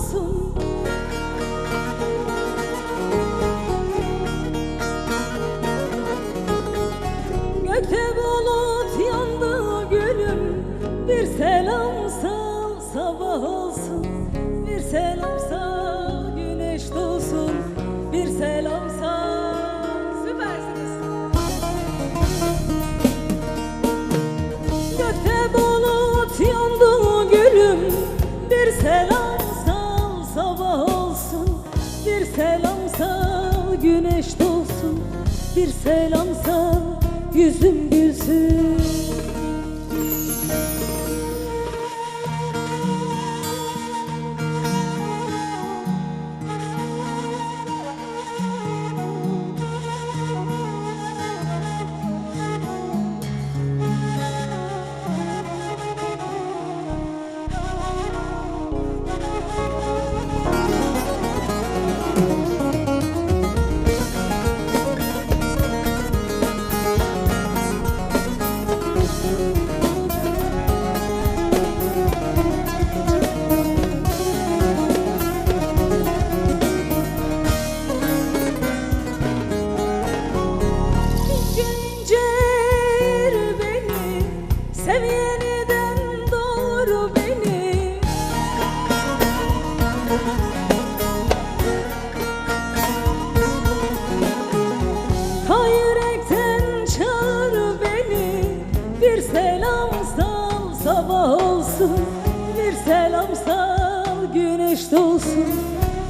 送 selam sal güneş doğsun Bir selam sal yüzüm gülsün Bir selam sal sabah olsun. Bir selam sal güneş doğsun.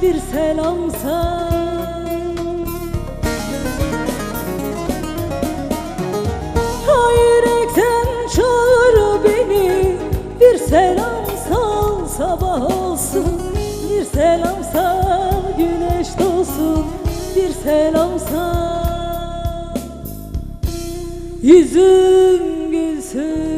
Bir selam sal. Ta yürekten çağır beni. Bir selam sal sabah olsun. Bir selam sal güneş doğsun. Bir selam sal. Yüzüm soon.